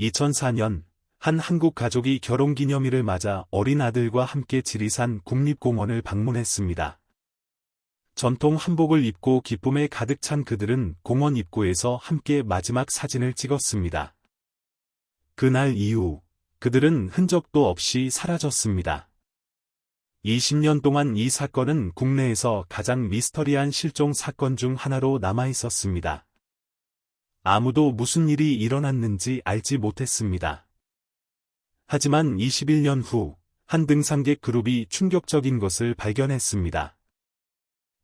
2004년 한 한국 가족이 결혼기념일을 맞아 어린 아들과 함께 지리산 국립공원을 방문했습니다. 전통 한복을 입고 기쁨에 가득 찬 그들은 공원 입구에서 함께 마지막 사진을 찍었습니다. 그날 이후 그들은 흔적도 없이 사라졌습니다. 20년 동안 이 사건은 국내에서 가장 미스터리한 실종 사건 중 하나로 남아 있었습니다. 아무도 무슨 일이 일어났는지 알지 못했습니다. 하지만 21년 후, 한 등산객 그룹이 충격적인 것을 발견했습니다.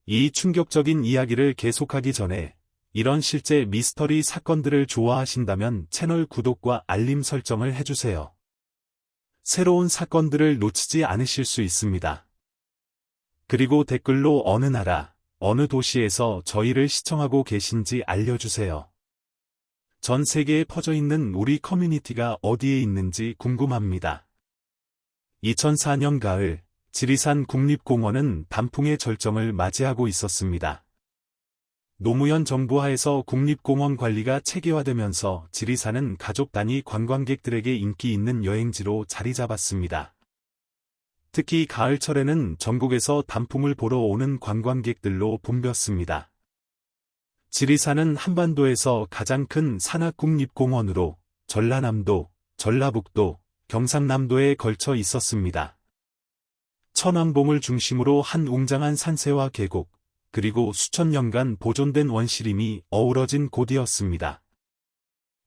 이 충격적인 이야기를 계속하기 전에 이런 실제 미스터리 사건들을 좋아하신다면 채널 구독과 알림 설정을 해주세요. 새로운 사건들을 놓치지 않으실 수 있습니다. 그리고 댓글로 어느 나라, 어느 도시에서 저희를 시청하고 계신지 알려주세요. 전 세계에 퍼져 있는 우리 커뮤니티가 어디에 있는지 궁금합니다. 2004년 가을, 지리산 국립공원은 단풍의 절정을 맞이하고 있었습니다. 노무현 정부 하에서 국립공원 관리가 체계화되면서 지리산은 가족 단위 관광객들에게 인기 있는 여행지로 자리 잡았습니다. 특히 가을철에는 전국에서 단풍을 보러 오는 관광객들로 붐볐습니다. 지리산은 한반도에서 가장 큰 산악국립공원으로 전라남도, 전라북도, 경상남도에 걸쳐 있었습니다. 천왕봉을 중심으로 한 웅장한 산세와 계곡, 그리고 수천 년간 보존된 원시림이 어우러진 곳이었습니다.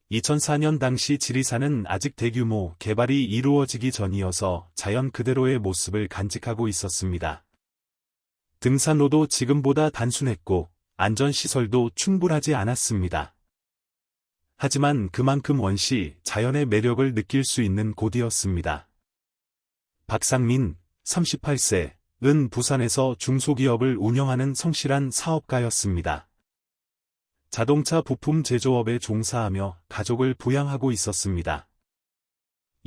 2004년 당시 지리산은 아직 대규모 개발이 이루어지기 전이어서 자연 그대로의 모습을 간직하고 있었습니다. 등산로도 지금보다 단순했고 안전시설도 충분하지 않았습니다. 하지만 그만큼 원시 자연의 매력을 느낄 수 있는 곳이었습니다. 박상민, 38세, 은 부산에서 중소기업을 운영하는 성실한 사업가였습니다. 자동차 부품 제조업에 종사하며 가족을 부양하고 있었습니다.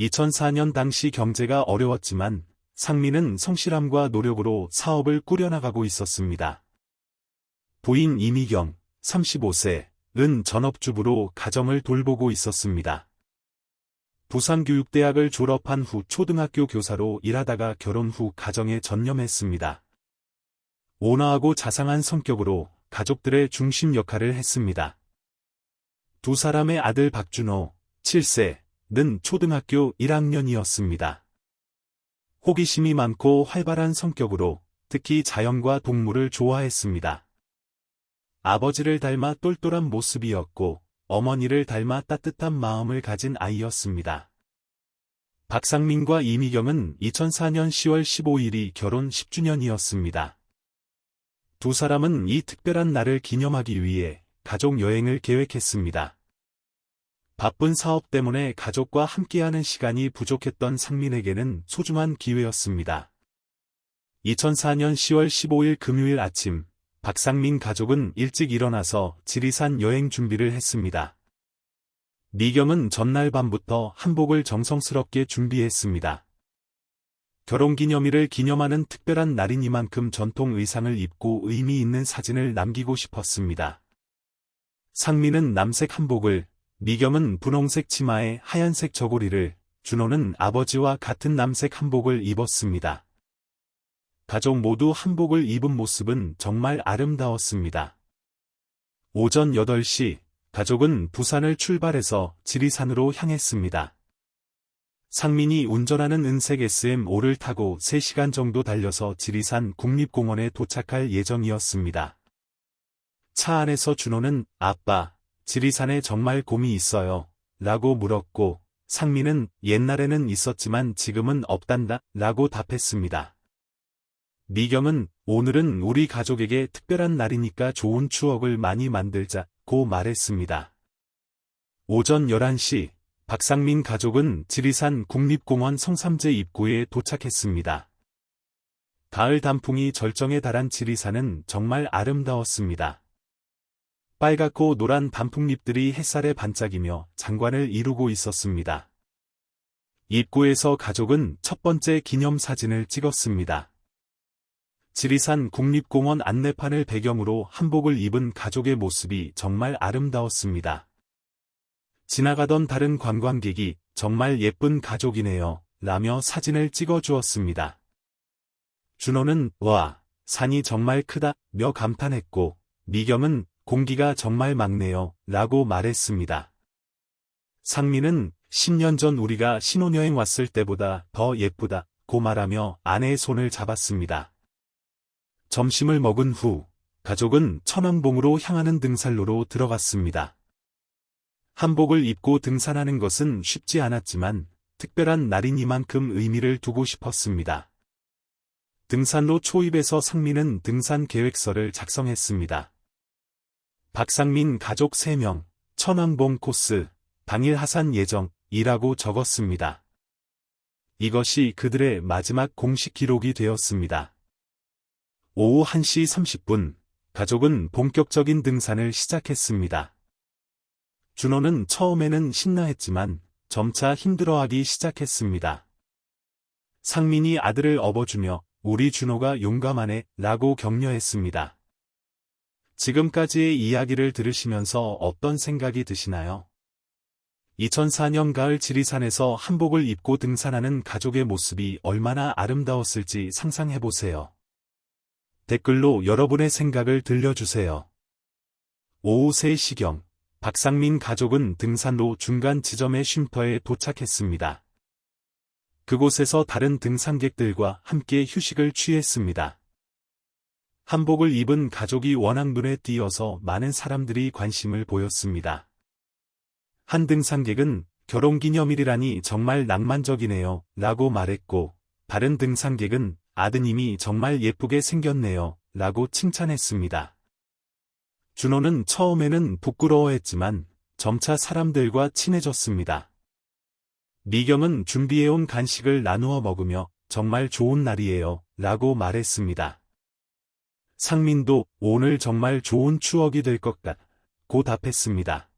2004년 당시 경제가 어려웠지만 상민은 성실함과 노력으로 사업을 꾸려나가고 있었습니다. 부인 이미경, 35세, 은 전업주부로 가정을 돌보고 있었습니다. 부산교육대학을 졸업한 후 초등학교 교사로 일하다가 결혼 후 가정에 전념했습니다. 온화하고 자상한 성격으로 가족들의 중심 역할을 했습니다. 두 사람의 아들 박준호, 7세는 초등학교 1학년이었습니다. 호기심이 많고 활발한 성격으로 특히 자연과 동물을 좋아했습니다. 아버지를 닮아 똘똘한 모습이었고 어머니를 닮아 따뜻한 마음을 가진 아이였습니다. 박상민과 이미경은 2004년 10월 15일이 결혼 10주년이었습니다. 두 사람은 이 특별한 날을 기념하기 위해 가족 여행을 계획했습니다. 바쁜 사업 때문에 가족과 함께하는 시간이 부족했던 상민에게는 소중한 기회였습니다. 2004년 10월 15일 금요일 아침, 박상민 가족은 일찍 일어나서 지리산 여행 준비를 했습니다. 미경은 전날 밤부터 한복을 정성스럽게 준비했습니다. 결혼기념일을 기념하는 특별한 날이니만큼 전통 의상을 입고 의미 있는 사진을 남기고 싶었습니다. 상민은 남색 한복을, 미경은 분홍색 치마에 하얀색 저고리를, 준호는 아버지와 같은 남색 한복을 입었습니다. 가족 모두 한복을 입은 모습은 정말 아름다웠습니다. 오전 8시, 가족은 부산을 출발해서 지리산으로 향했습니다. 상민이 운전하는 은색 SM5를 타고 3시간 정도 달려서 지리산 국립공원에 도착할 예정이었습니다. 차 안에서 준호는 아빠, 지리산에 정말 곰이 있어요. 라고 물었고 상민은 옛날에는 있었지만 지금은 없단다 라고 답했습니다. 미경은 오늘은 우리 가족에게 특별한 날이니까 좋은 추억을 많이 만들자고 말했습니다. 오전 11시 박상민 가족은 지리산 국립공원 성삼재 입구에 도착했습니다. 가을 단풍이 절정에 달한 지리산은 정말 아름다웠습니다. 빨갛고 노란 단풍잎들이 햇살에 반짝이며 장관을 이루고 있었습니다. 입구에서 가족은 첫 번째 기념사진을 찍었습니다. 지리산 국립공원 안내판을 배경으로 한복을 입은 가족의 모습이 정말 아름다웠습니다. 지나가던 다른 관광객이 정말 예쁜 가족이네요. 라며 사진을 찍어 주었습니다. 준호는 와, 산이 정말 크다 며 감탄했고 미경은 공기가 정말 맑네요 라고 말했습니다. 상민은 10년 전 우리가 신혼여행 왔을 때보다 더 예쁘다 고 말하며 아내의 손을 잡았습니다. 점심을 먹은 후 가족은 천왕봉으로 향하는 등산로로 들어갔습니다. 한복을 입고 등산하는 것은 쉽지 않았지만 특별한 날이니만큼 의미를 두고 싶었습니다. 등산로 초입에서 상민은 등산 계획서를 작성했습니다. 박상민 가족 3명, 천왕봉 코스, 당일 하산 예정이라고 적었습니다. 이것이 그들의 마지막 공식 기록이 되었습니다. 오후 1시 30분, 가족은 본격적인 등산을 시작했습니다. 준호는 처음에는 신나했지만 점차 힘들어하기 시작했습니다. 상민이 아들을 업어주며 우리 준호가 용감하네 라고 격려했습니다. 지금까지의 이야기를 들으시면서 어떤 생각이 드시나요? 2004년 가을 지리산에서 한복을 입고 등산하는 가족의 모습이 얼마나 아름다웠을지 상상해보세요. 댓글로 여러분의 생각을 들려주세요. 오후 3시경 박상민 가족은 등산로 중간 지점의 쉼터에 도착했습니다. 그곳에서 다른 등산객들과 함께 휴식을 취했습니다. 한복을 입은 가족이 워낙 눈에 띄어서 많은 사람들이 관심을 보였습니다. 한 등산객은 결혼기념일이라니 정말 낭만적이네요 라고 말했고 다른 등산객은 아드님이 정말 예쁘게 생겼네요 라고 칭찬했습니다. 준호는 처음에는 부끄러워했지만 점차 사람들과 친해졌습니다. 미경은 준비해온 간식을 나누어 먹으며 정말 좋은 날이에요 라고 말했습니다. 상민도 오늘 정말 좋은 추억이 될 것 같고 답했습니다.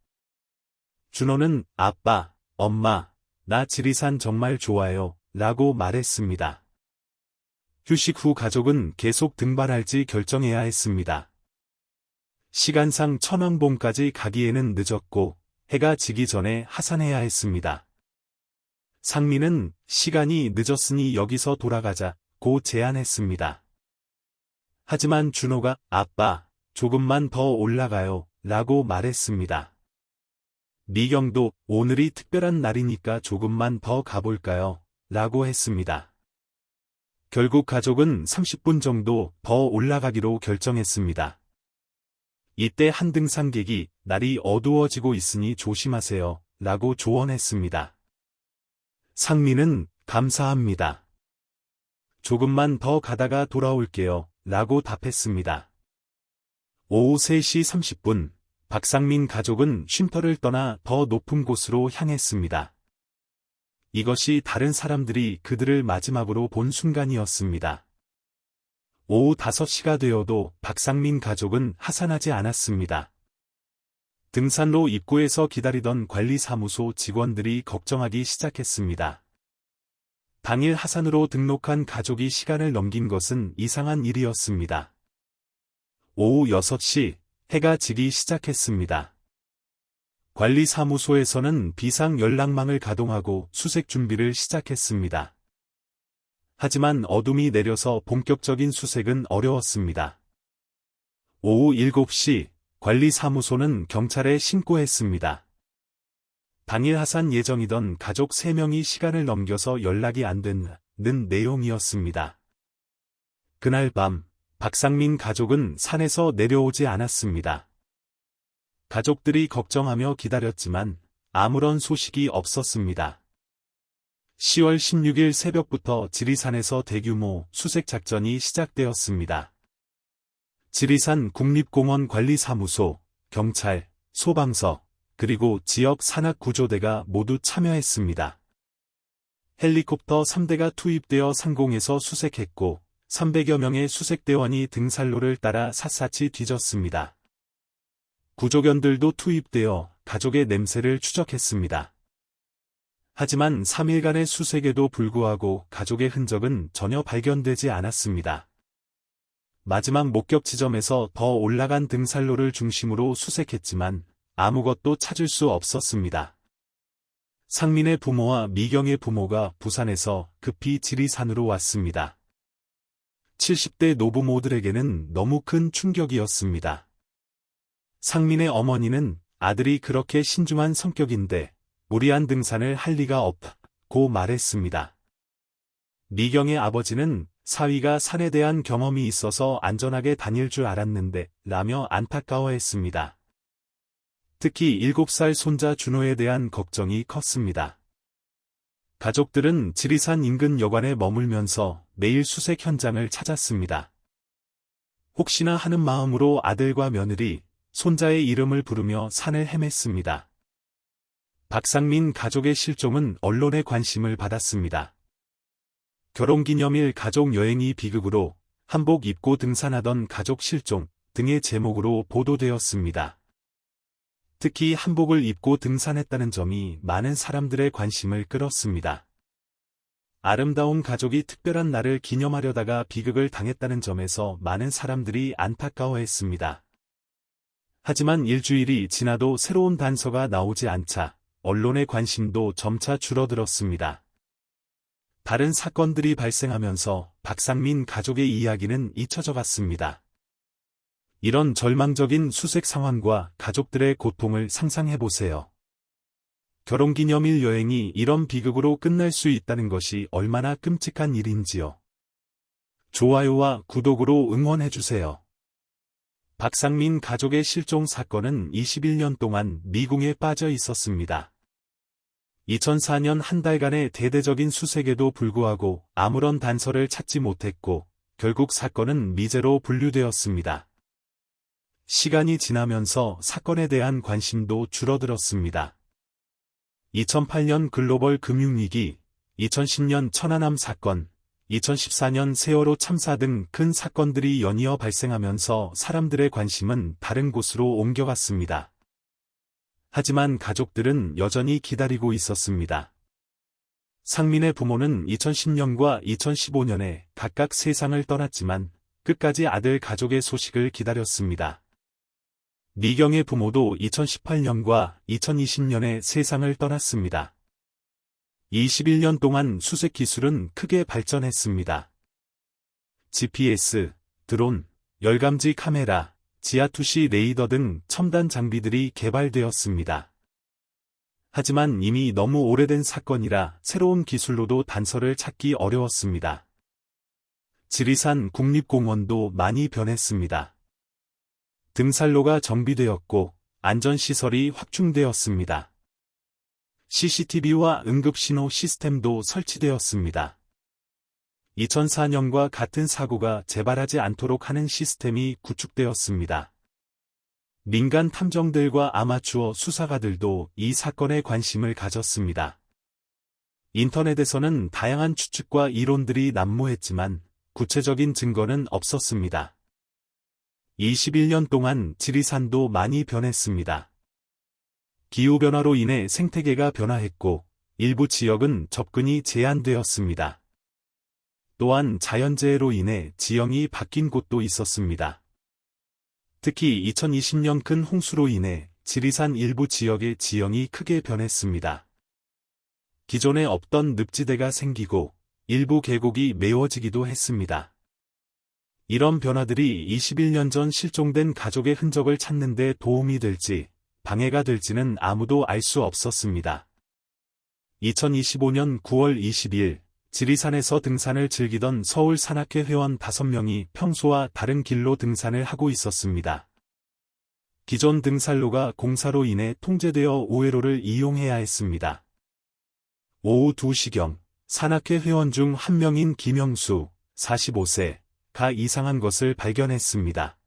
준호는 아빠, 엄마, 나 지리산 정말 좋아요 라고 말했습니다. 휴식 후 가족은 계속 등반할지 결정해야 했습니다. 시간상 천왕봉까지 가기에는 늦었고 해가 지기 전에 하산해야 했습니다. 상민은 시간이 늦었으니 여기서 돌아가자고 제안했습니다. 하지만 준호가 아빠 조금만 더 올라가요 라고 말했습니다. 미경도 오늘이 특별한 날이니까 조금만 더 가볼까요 라고 했습니다. 결국 가족은 30분 정도 더 올라가기로 결정했습니다. 이때 한 등산객이 날이 어두워지고 있으니 조심하세요 라고 조언했습니다. 상민은 감사합니다. 조금만 더 가다가 돌아올게요 라고 답했습니다. 오후 3시 30분 박상민 가족은 쉼터를 떠나 더 높은 곳으로 향했습니다. 이것이 다른 사람들이 그들을 마지막으로 본 순간이었습니다. 오후 5시가 되어도 박상민 가족은 하산하지 않았습니다. 등산로 입구에서 기다리던 관리사무소 직원들이 걱정하기 시작했습니다. 당일 하산으로 등록한 가족이 시간을 넘긴 것은 이상한 일이었습니다. 오후 6시 해가 지기 시작했습니다. 관리사무소에서는 비상 연락망을 가동하고 수색 준비를 시작했습니다. 하지만 어둠이 내려서 본격적인 수색은 어려웠습니다. 오후 7시 관리사무소는 경찰에 신고했습니다. 당일 하산 예정이던 가족 3명이 시간을 넘겨서 연락이 안 되는 내용이었습니다. 그날 밤 박상민 가족은 산에서 내려오지 않았습니다. 가족들이 걱정하며 기다렸지만 아무런 소식이 없었습니다. 10월 16일 새벽부터 지리산에서 대규모 수색 작전이 시작되었습니다. 지리산 국립공원 관리사무소, 경찰, 소방서, 그리고 지역 산악구조대가 모두 참여했습니다. 헬리콥터 3대가 투입되어 상공에서 수색했고 300여 명의 수색대원이 등산로를 따라 샅샅이 뒤졌습니다. 구조견들도 투입되어 가족의 냄새를 추적했습니다. 하지만 3일간의 수색에도 불구하고 가족의 흔적은 전혀 발견되지 않았습니다. 마지막 목격 지점에서 더 올라간 등산로를 중심으로 수색했지만 아무것도 찾을 수 없었습니다. 상민의 부모와 미경의 부모가 부산에서 급히 지리산으로 왔습니다. 70대 노부모들에게는 너무 큰 충격이었습니다. 상민의 어머니는 아들이 그렇게 신중한 성격인데 무리한 등산을 할 리가 없고 말했습니다. 미경의 아버지는 사위가 산에 대한 경험이 있어서 안전하게 다닐 줄 알았는데 라며 안타까워했습니다. 특히 7살 손자 준호에 대한 걱정이 컸습니다. 가족들은 지리산 인근 여관에 머물면서 매일 수색 현장을 찾았습니다. 혹시나 하는 마음으로 아들과 며느리, 손자의 이름을 부르며 산을 헤맸습니다. 박상민 가족의 실종은 언론의 관심을 받았습니다. 결혼기념일 가족 여행이 비극으로 한복 입고 등산하던 가족 실종 등의 제목으로 보도되었습니다. 특히 한복을 입고 등산했다는 점이 많은 사람들의 관심을 끌었습니다. 아름다운 가족이 특별한 날을 기념하려다가 비극을 당했다는 점에서 많은 사람들이 안타까워했습니다. 하지만 일주일이 지나도 새로운 단서가 나오지 않자 언론의 관심도 점차 줄어들었습니다. 다른 사건들이 발생하면서 박상민 가족의 이야기는 잊혀져 갔습니다. 이런 절망적인 수색 상황과 가족들의 고통을 상상해 보세요. 결혼기념일 여행이 이런 비극으로 끝날 수 있다는 것이 얼마나 끔찍한 일인지요. 좋아요와 구독으로 응원해주세요. 박상민 가족의 실종 사건은 21년 동안 미궁에 빠져 있었습니다. 2004년 한 달간의 대대적인 수색에도 불구하고 아무런 단서를 찾지 못했고 결국 사건은 미제로 분류되었습니다. 시간이 지나면서 사건에 대한 관심도 줄어들었습니다. 2008년 글로벌 금융위기, 2010년 천안함 사건, 2014년 세월호 참사 등 큰 사건들이 연이어 발생하면서 사람들의 관심은 다른 곳으로 옮겨갔습니다. 하지만 가족들은 여전히 기다리고 있었습니다. 상민의 부모는 2010년과 2015년에 각각 세상을 떠났지만 끝까지 아들 가족의 소식을 기다렸습니다. 미경의 부모도 2018년과 2020년에 세상을 떠났습니다. 21년 동안 수색 기술은 크게 발전했습니다. GPS, 드론, 열감지 카메라, 지하투시 레이더 등 첨단 장비들이 개발되었습니다. 하지만 이미 너무 오래된 사건이라 새로운 기술로도 단서를 찾기 어려웠습니다. 지리산 국립공원도 많이 변했습니다. 등산로가 정비되었고 안전시설이 확충되었습니다. CCTV와 응급신호 시스템도 설치되었습니다. 2004년과 같은 사고가 재발하지 않도록 하는 시스템이 구축되었습니다. 민간 탐정들과 아마추어 수사가들도 이 사건에 관심을 가졌습니다. 인터넷에서는 다양한 추측과 이론들이 난무했지만 구체적인 증거는 없었습니다. 21년 동안 지리산도 많이 변했습니다. 기후변화로 인해 생태계가 변화했고 일부 지역은 접근이 제한되었습니다. 또한 자연재해로 인해 지형이 바뀐 곳도 있었습니다. 특히 2020년 큰 홍수로 인해 지리산 일부 지역의 지형이 크게 변했습니다. 기존에 없던 늪지대가 생기고 일부 계곡이 메워지기도 했습니다. 이런 변화들이 21년 전 실종된 가족의 흔적을 찾는 데 도움이 될지 방해가 될지는 아무도 알 수 없었습니다. 2025년 9월 20일 지리산에서 등산을 즐기던 서울 산악회 회원 5명이 평소와 다른 길로 등산을 하고 있었습니다. 기존 등산로가 공사로 인해 통제되어 우회로를 이용해야 했습니다. 오후 2시경 산악회 회원 중 한 명인 김영수, 45세 가 이상한 것을 발견했습니다.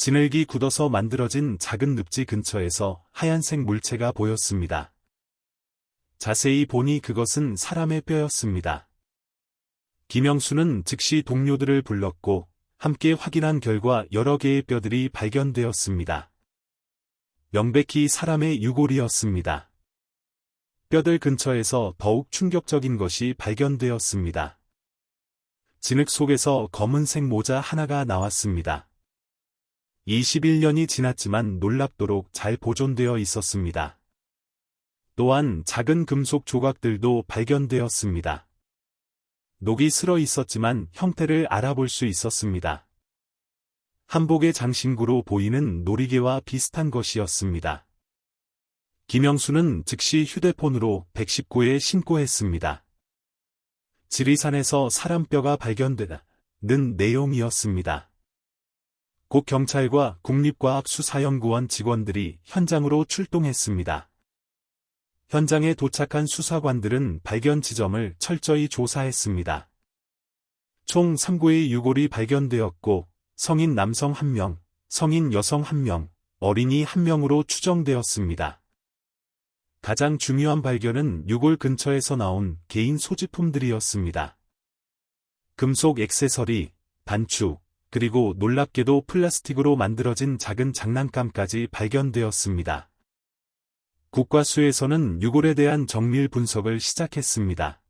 진흙이 굳어서 만들어진 작은 늪지 근처에서 하얀색 물체가 보였습니다. 자세히 보니 그것은 사람의 뼈였습니다. 김영수는 즉시 동료들을 불렀고 함께 확인한 결과 여러 개의 뼈들이 발견되었습니다. 명백히 사람의 유골이었습니다. 뼈들 근처에서 더욱 충격적인 것이 발견되었습니다. 진흙 속에서 검은색 모자 하나가 나왔습니다. 21년이 지났지만 놀랍도록 잘 보존되어 있었습니다. 또한 작은 금속 조각들도 발견되었습니다. 녹이 슬어 있었지만 형태를 알아볼 수 있었습니다. 한복의 장신구로 보이는 놀이개와 비슷한 것이었습니다. 김영수는 즉시 휴대폰으로 119에 신고했습니다. 지리산에서 사람뼈가 발견되다는 내용이었습니다. 곧 경찰과 국립과학수사연구원 직원들이 현장으로 출동했습니다. 현장에 도착한 수사관들은 발견 지점을 철저히 조사했습니다. 총 3구의 유골이 발견되었고 성인 남성 1명, 성인 여성 1명, 어린이 1명으로 추정되었습니다. 가장 중요한 발견은 유골 근처에서 나온 개인 소지품들이었습니다. 금속 액세서리, 단추, 그리고 놀랍게도 플라스틱으로 만들어진 작은 장난감까지 발견되었습니다. 국과수에서는 유골에 대한 정밀 분석을 시작했습니다.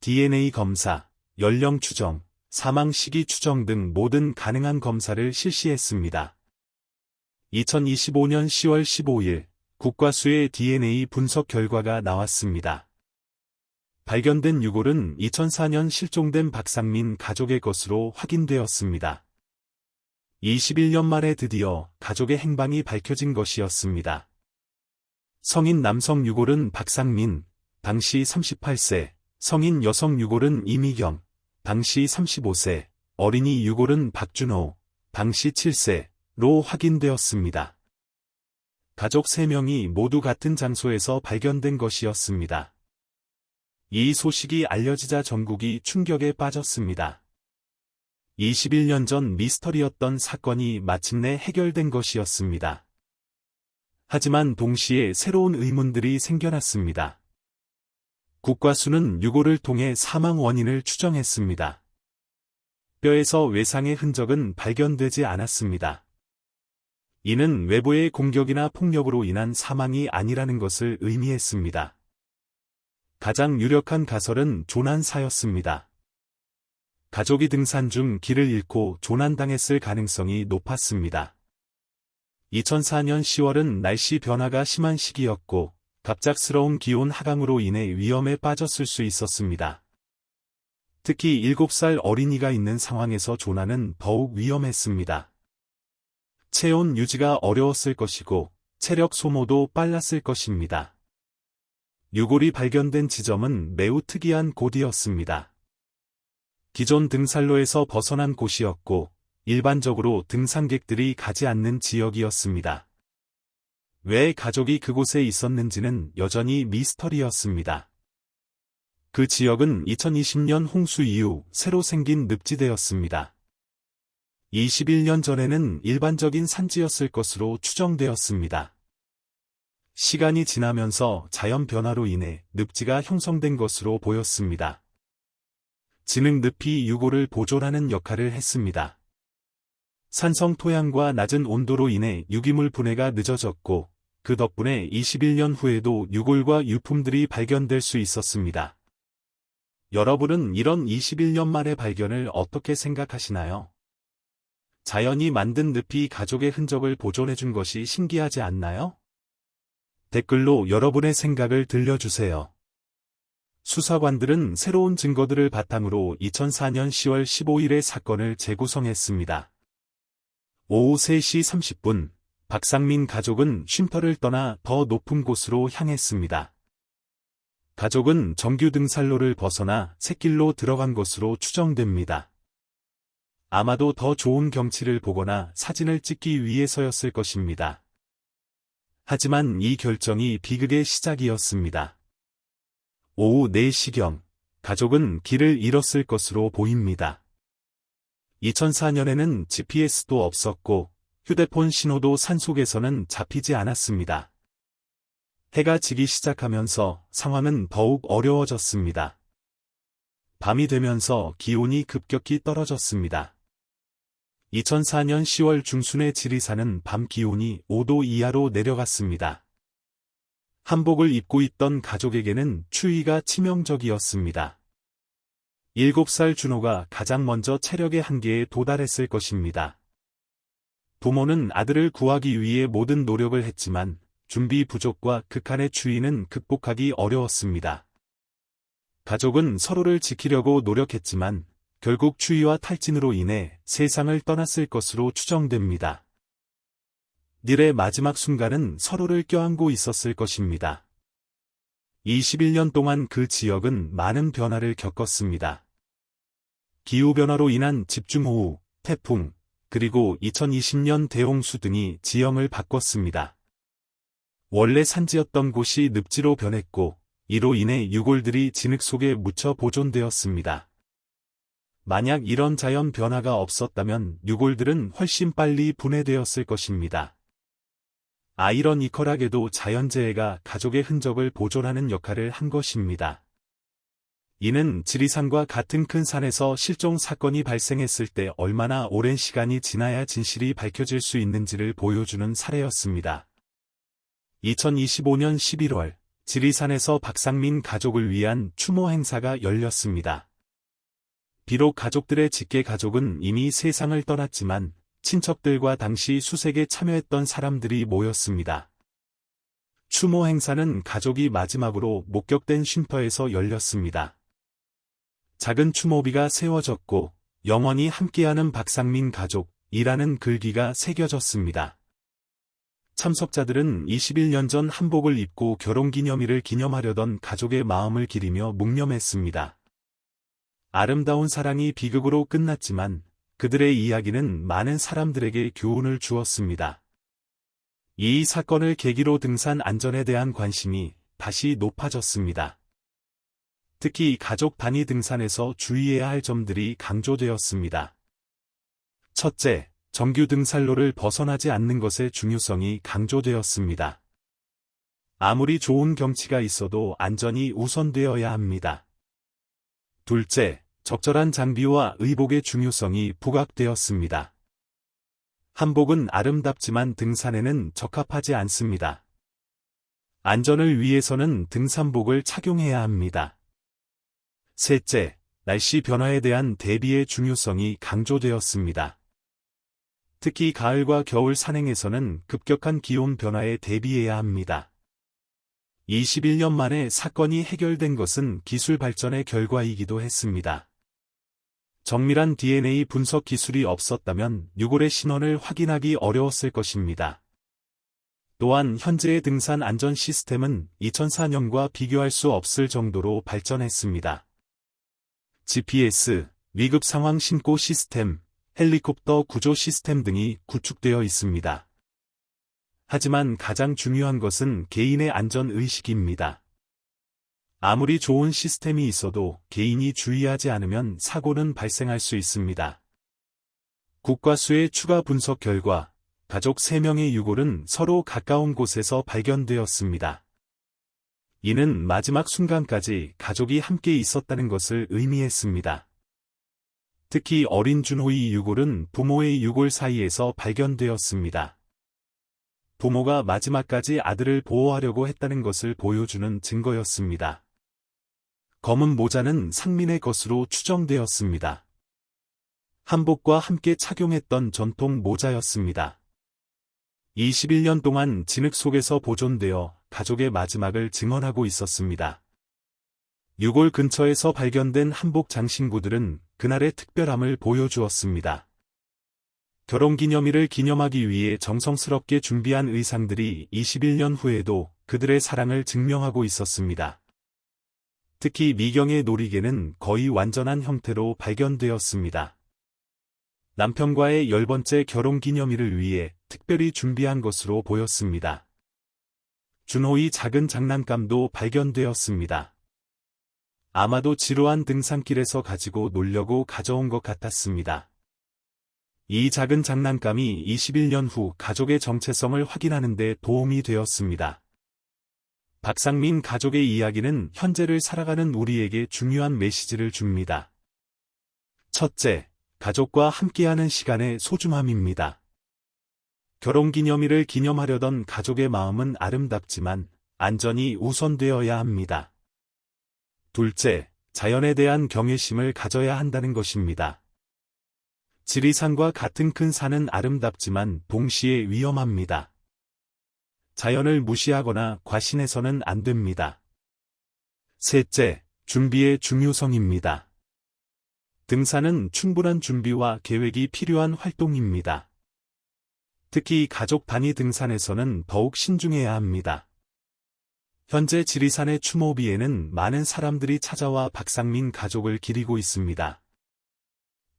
DNA 검사, 연령 추정, 사망 시기 추정 등 모든 가능한 검사를 실시했습니다. 2025년 10월 15일 국과수의 DNA 분석 결과가 나왔습니다. 발견된 유골은 2004년 실종된 박상민 가족의 것으로 확인되었습니다. 21년 만에 드디어 가족의 행방이 밝혀진 것이었습니다. 성인 남성 유골은 박상민, 당시 38세, 성인 여성 유골은 이미경, 당시 35세, 어린이 유골은 박준호, 당시 7세로 확인되었습니다. 가족 3명이 모두 같은 장소에서 발견된 것이었습니다. 이 소식이 알려지자 전국이 충격에 빠졌습니다. 21년 전 미스터리였던 사건이 마침내 해결된 것이었습니다. 하지만 동시에 새로운 의문들이 생겨났습니다. 국과수는 유골을 통해 사망 원인을 추정했습니다. 뼈에서 외상의 흔적은 발견되지 않았습니다. 이는 외부의 공격이나 폭력으로 인한 사망이 아니라는 것을 의미했습니다. 가장 유력한 가설은 조난사였습니다. 가족이 등산 중 길을 잃고 조난당했을 가능성이 높았습니다. 2004년 10월은 날씨 변화가 심한 시기였고 갑작스러운 기온 하강으로 인해 위험에 빠졌을 수 있었습니다. 특히 7살 어린이가 있는 상황에서 조나는 더욱 위험했습니다. 체온 유지가 어려웠을 것이고 체력 소모도 빨랐을 것입니다. 유골이 발견된 지점은 매우 특이한 곳이었습니다. 기존 등산로에서 벗어난 곳이었고 일반적으로 등산객들이 가지 않는 지역이었습니다. 왜 가족이 그곳에 있었는지는 여전히 미스터리였습니다. 그 지역은 2020년 홍수 이후 새로 생긴 늪지대였습니다. 21년 전에는 일반적인 산지였을 것으로 추정되었습니다. 시간이 지나면서 자연 변화로 인해 늪지가 형성된 것으로 보였습니다. 지능 늪이 유골을 보존하는 역할을 했습니다. 산성 토양과 낮은 온도로 인해 유기물 분해가 늦어졌고 그 덕분에 21년 후에도 유골과 유품들이 발견될 수 있었습니다. 여러분은 이런 21년 만의 발견을 어떻게 생각하시나요? 자연이 만든 늪이 가족의 흔적을 보존해준 것이 신기하지 않나요? 댓글로 여러분의 생각을 들려주세요. 수사관들은 새로운 증거들을 바탕으로 2004년 10월 15일의 사건을 재구성했습니다. 오후 3시 30분, 박상민 가족은 쉼터를 떠나 더 높은 곳으로 향했습니다. 가족은 정규 등산로를 벗어나 새길로 들어간 것으로 추정됩니다. 아마도 더 좋은 경치를 보거나 사진을 찍기 위해서였을 것입니다. 하지만 이 결정이 비극의 시작이었습니다. 오후 4시경, 가족은 길을 잃었을 것으로 보입니다. 2004년에는 GPS도 없었고 휴대폰 신호도 산속에서는 잡히지 않았습니다. 해가 지기 시작하면서 상황은 더욱 어려워졌습니다. 밤이 되면서 기온이 급격히 떨어졌습니다. 2004년 10월 중순의 지리산은 밤 기온이 5도 이하로 내려갔습니다. 한복을 입고 있던 가족에게는 추위가 치명적이었습니다. 7살 준호가 가장 먼저 체력의 한계에 도달했을 것입니다. 부모는 아들을 구하기 위해 모든 노력을 했지만 준비 부족과 극한의 추위는 극복하기 어려웠습니다. 가족은 서로를 지키려고 노력했지만 결국 추위와 탈진으로 인해 세상을 떠났을 것으로 추정됩니다. 닐의 마지막 순간은 서로를 껴안고 있었을 것입니다. 21년 동안 그 지역은 많은 변화를 겪었습니다. 기후변화로 인한 집중호우, 태풍, 그리고 2020년 대홍수 등이 지형을 바꿨습니다. 원래 산지였던 곳이 늪지로 변했고, 이로 인해 유골들이 진흙 속에 묻혀 보존되었습니다. 만약 이런 자연 변화가 없었다면 유골들은 훨씬 빨리 분해되었을 것입니다. 아이러니컬하게도 자연재해가 가족의 흔적을 보존하는 역할을 한 것입니다. 이는 지리산과 같은 큰 산에서 실종 사건이 발생했을 때 얼마나 오랜 시간이 지나야 진실이 밝혀질 수 있는지를 보여주는 사례였습니다. 2025년 11월 지리산에서 박상민 가족을 위한 추모 행사가 열렸습니다. 비록 가족들의 직계 가족은 이미 세상을 떠났지만 친척들과 당시 수색에 참여했던 사람들이 모였습니다. 추모 행사는 가족이 마지막으로 목격된 쉼터에서 열렸습니다. 작은 추모비가 세워졌고 영원히 함께하는 박상민 가족이라는 글귀가 새겨졌습니다. 참석자들은 21년 전 한복을 입고 결혼기념일을 기념하려던 가족의 마음을 기리며 묵념했습니다. 아름다운 사랑이 비극으로 끝났지만 그들의 이야기는 많은 사람들에게 교훈을 주었습니다. 이 사건을 계기로 등산 안전에 대한 관심이 다시 높아졌습니다. 특히 가족 단위 등산에서 주의해야 할 점들이 강조되었습니다. 첫째, 정규 등산로를 벗어나지 않는 것의 중요성이 강조되었습니다. 아무리 좋은 경치가 있어도 안전이 우선되어야 합니다. 둘째, 적절한 장비와 의복의 중요성이 부각되었습니다. 한복은 아름답지만 등산에는 적합하지 않습니다. 안전을 위해서는 등산복을 착용해야 합니다. 셋째, 날씨 변화에 대한 대비의 중요성이 강조되었습니다. 특히 가을과 겨울 산행에서는 급격한 기온 변화에 대비해야 합니다. 21년 만에 사건이 해결된 것은 기술 발전의 결과이기도 했습니다. 정밀한 DNA 분석 기술이 없었다면 유골의 신원을 확인하기 어려웠을 것입니다. 또한 현재의 등산 안전 시스템은 2004년과 비교할 수 없을 정도로 발전했습니다. GPS, 위급 상황 신고 시스템, 헬리콥터 구조 시스템 등이 구축되어 있습니다. 하지만 가장 중요한 것은 개인의 안전 의식입니다. 아무리 좋은 시스템이 있어도 개인이 주의하지 않으면 사고는 발생할 수 있습니다. 국과수의 추가 분석 결과 가족 3명의 유골은 서로 가까운 곳에서 발견되었습니다. 이는 마지막 순간까지 가족이 함께 있었다는 것을 의미했습니다. 특히 어린 준호의 유골은 부모의 유골 사이에서 발견되었습니다. 부모가 마지막까지 아들을 보호하려고 했다는 것을 보여주는 증거였습니다. 검은 모자는 상민의 것으로 추정되었습니다. 한복과 함께 착용했던 전통 모자였습니다. 21년 동안 진흙 속에서 보존되어 가족의 마지막을 증언하고 있었습니다. 유골 근처에서 발견된 한복 장신구들은 그날의 특별함을 보여주었습니다. 결혼기념일을 기념하기 위해 정성스럽게 준비한 의상들이 21년 후에도 그들의 사랑을 증명하고 있었습니다. 특히 미경의 놀이개는 거의 완전한 형태로 발견되었습니다. 남편과의 열 번째 결혼 기념일을 위해 특별히 준비한 것으로 보였습니다. 준호의 작은 장난감도 발견되었습니다. 아마도 지루한 등산길에서 가지고 놀려고 가져온 것 같았습니다. 이 작은 장난감이 21년 후 가족의 정체성을 확인하는 데 도움이 되었습니다. 박상민 가족의 이야기는 현재를 살아가는 우리에게 중요한 메시지를 줍니다. 첫째, 가족과 함께하는 시간의 소중함입니다. 결혼기념일을 기념하려던 가족의 마음은 아름답지만 안전이 우선되어야 합니다. 둘째, 자연에 대한 경외심을 가져야 한다는 것입니다. 지리산과 같은 큰 산은 아름답지만 동시에 위험합니다. 자연을 무시하거나 과신해서는 안 됩니다. 셋째, 준비의 중요성입니다. 등산은 충분한 준비와 계획이 필요한 활동입니다. 특히 가족 단위 등산에서는 더욱 신중해야 합니다. 현재 지리산의 추모비에는 많은 사람들이 찾아와 박상민 가족을 기리고 있습니다.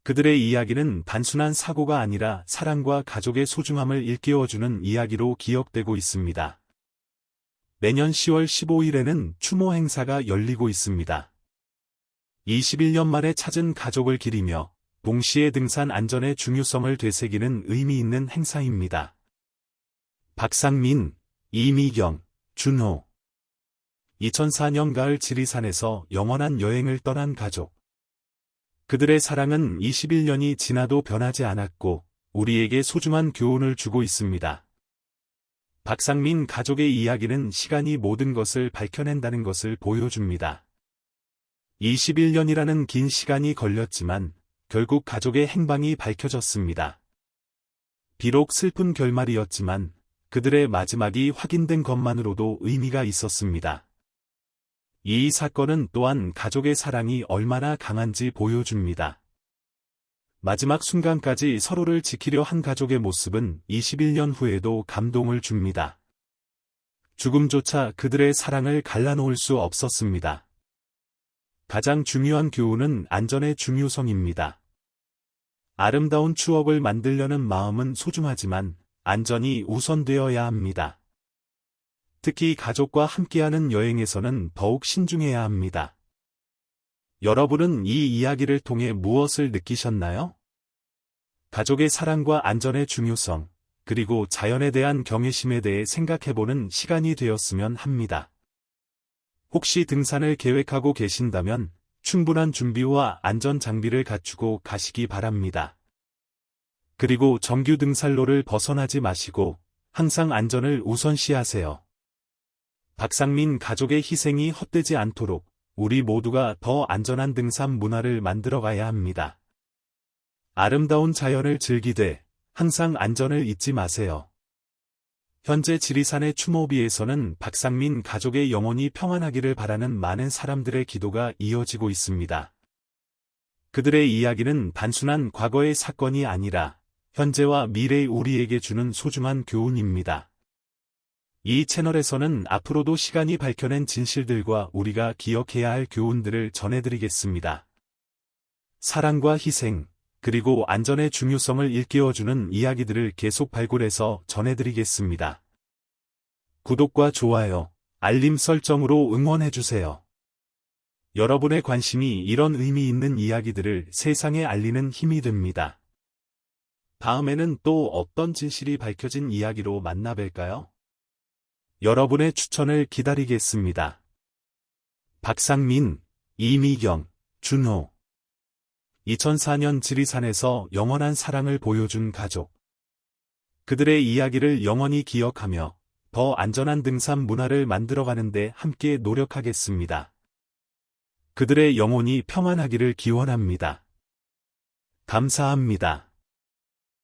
그들의 이야기는 단순한 사고가 아니라 사랑과 가족의 소중함을 일깨워주는 이야기로 기억되고 있습니다. 내년 10월 15일에는 추모 행사가 열리고 있습니다. 21년 만에 찾은 가족을 기리며 동시에 등산 안전의 중요성을 되새기는 의미 있는 행사입니다. 박상민, 이미경, 준호 2004년 가을 지리산에서 영원한 여행을 떠난 가족. 그들의 사랑은 21년이 지나도 변하지 않았고 우리에게 소중한 교훈을 주고 있습니다. 박상민 가족의 이야기는 시간이 모든 것을 밝혀낸다는 것을 보여줍니다. 21년이라는 긴 시간이 걸렸지만 결국 가족의 행방이 밝혀졌습니다. 비록 슬픈 결말이었지만 그들의 마지막이 확인된 것만으로도 의미가 있었습니다. 이 사건은 또한 가족의 사랑이 얼마나 강한지 보여줍니다. 마지막 순간까지 서로를 지키려 한 가족의 모습은 21년 후에도 감동을 줍니다. 죽음조차 그들의 사랑을 갈라놓을 수 없었습니다. 가장 중요한 교훈은 안전의 중요성입니다. 아름다운 추억을 만들려는 마음은 소중하지만 안전이 우선되어야 합니다. 특히 가족과 함께하는 여행에서는 더욱 신중해야 합니다. 여러분은 이 이야기를 통해 무엇을 느끼셨나요? 가족의 사랑과 안전의 중요성, 그리고 자연에 대한 경외심에 대해 생각해보는 시간이 되었으면 합니다. 혹시 등산을 계획하고 계신다면 충분한 준비와 안전 장비를 갖추고 가시기 바랍니다. 그리고 정규 등산로를 벗어나지 마시고 항상 안전을 우선시하세요. 박상민 가족의 희생이 헛되지 않도록 우리 모두가 더 안전한 등산 문화를 만들어가야 합니다. 아름다운 자연을 즐기되 항상 안전을 잊지 마세요. 현재 지리산의 추모비에서는 박상민 가족의 영혼이 평안하기를 바라는 많은 사람들의 기도가 이어지고 있습니다. 그들의 이야기는 단순한 과거의 사건이 아니라 현재와 미래의 우리에게 주는 소중한 교훈입니다. 이 채널에서는 앞으로도 시간이 밝혀낸 진실들과 우리가 기억해야 할 교훈들을 전해드리겠습니다. 사랑과 희생, 그리고 안전의 중요성을 일깨워주는 이야기들을 계속 발굴해서 전해드리겠습니다. 구독과 좋아요, 알림 설정으로 응원해주세요. 여러분의 관심이 이런 의미 있는 이야기들을 세상에 알리는 힘이 됩니다. 다음에는 또 어떤 진실이 밝혀진 이야기로 만나 뵐까요? 여러분의 추천을 기다리겠습니다. 박상민, 이미경, 준호 2004년 지리산에서 영원한 사랑을 보여준 가족. 그들의 이야기를 영원히 기억하며 더 안전한 등산 문화를 만들어가는데 함께 노력하겠습니다. 그들의 영혼이 평안하기를 기원합니다. 감사합니다.